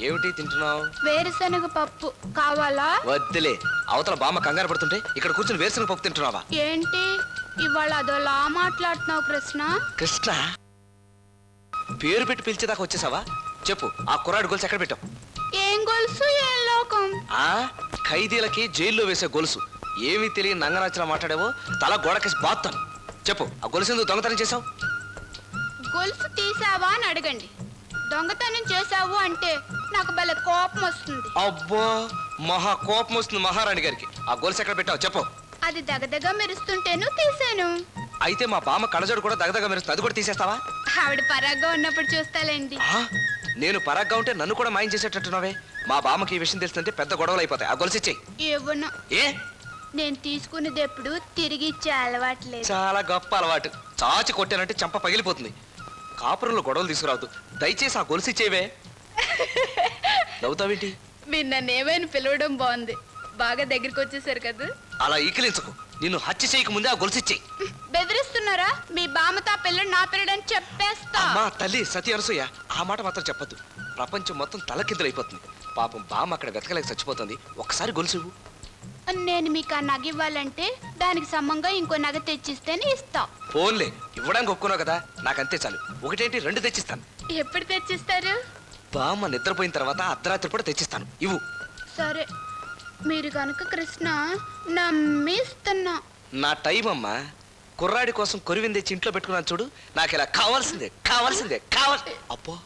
ఏమిటి తింటున్నావు? వేరుశనగ పప్పు కావాలా? వద్దులే. అవతల బామ్మ కంగారు పడుతుంటే ఇక్కడ కూర్చుని వేరుశనగ పప్పు తింటున్నావా? ఏంటి? ఇవాళ అదోలా మాట్లాడుతున్నావు కృష్ణ? కృష్ణ? పేరు పెట్టి పిలిచేదాకా వచ్చేసావా? చెప్పు ఆ కుర్రాడు గొలుసు ఎక్కడ పెట్టావు? ఏం గొలుసు ఏం లోకం? ఆ? ఖైదీలకి జైల్లో వేసే గొలుసు. ఏమీ తెలియని నంగనాచిన మాట్లాడావో? తల గోడకేసి బాత్తాను. చెప్పు ఆ గొలుసు ఎందుకు దొంగతనం చేసావు గొలుసు తీసావా అని అడగండి. దొంగతనం చేసావు అంటే నాకు భలే కోపం వస్తుంది. అబ్బో మహా కోపం వస్తుంది మహారాణి గారికి. ఆ గొలుసు ఎక్కడ పెట్టావు చెప్పు. అది దగదగ మెరుస్తుంటేను తీసాను అయితే మా బామ్మ కళ్ళజోడు కూడా దగదగ మెరుస్తుంది. అది కూడా తీసేస్తావా? ఆవిడ పరాగ్గా ఉన్నప్పుడు చూస్తాలేండి. ఆ? నేను పరాగ్గా ఉంటే నన్ను కూడా మాయం చేసేటట్టున్నావే? మా బామ్మకి ఈ విషయం తెలుస్తుంటే పెద్ద గొడవలు అయిపోతాయి. ఆ గొలుసు ఇచ్చేయి. ఏవన్నా ఏ? నేను తీసుకునేది ఎప్పుడు తిరిగి ఇచ్చే అలవాట్లేదు చాలా గొప్ప అలవాటు. చాచి కొట్టానంటే చంప పగిలిపోతుంది. కాపురంలో గొడవలు తీసుకురావద్దు. దయచేసి ఆ గొలుసు ఇచ్చేవే. నవ్వుతావేంటి? మీరు నన్ను ఏమైనా పిలవడం బాగుంది. బాగా దగ్గరికి వచ్చేసారు కదా. అలా ఈకిలించకు. నిన్ను హత్య చేయక ముందే ఆ గొలుసు ఇచ్చేయి. బెదిరిస్తున్నారా? మీ బామ్మతో ఆ పిల్లడు నా పిల్లడని చెప్పేస్తా. అమ్మా తల్లి సతి అనసూయ ఆ మాట మాత్రం చెప్పొద్దు. ప్రపంచం మొత్తం తలకిందులైపోతుంది. పాపం బామ్మ అక్కడ వెతకలేక చచ్చిపోతుంది. ఒకసారి గొలుసు. నేను మీకు ఆ నగ ఇవ్వాలంటే దానికి సమంగా ఇంకో నగ తెచ్చిస్తేనే ఇస్తా. ఫోన్లే ఇవ్వడానికి ఒప్పుకున్నావు కదా? నాకంతే చాలు. ఒకటేంటి రెండు తెచ్చిస్తాను. ఎప్పుడు తెచ్చిస్తారు? బామ్మ నిద్రపోయిన తర్వాత అర్ధరాత్రి కూడా తెచ్చిస్తాను. ఇవ్వు. సరే. మీరు కనుక కృష్ణ నమ్మి ఇస్తున్నా నా టైం అమ్మా. కుర్రాడి కోసం కొరివింది తెచ్చి ఇంట్లో పెట్టుకున్నాను చూడు. నాకు ఇలా కావాల్సిందే కావాల్సిందే కావాలి అబ్బో.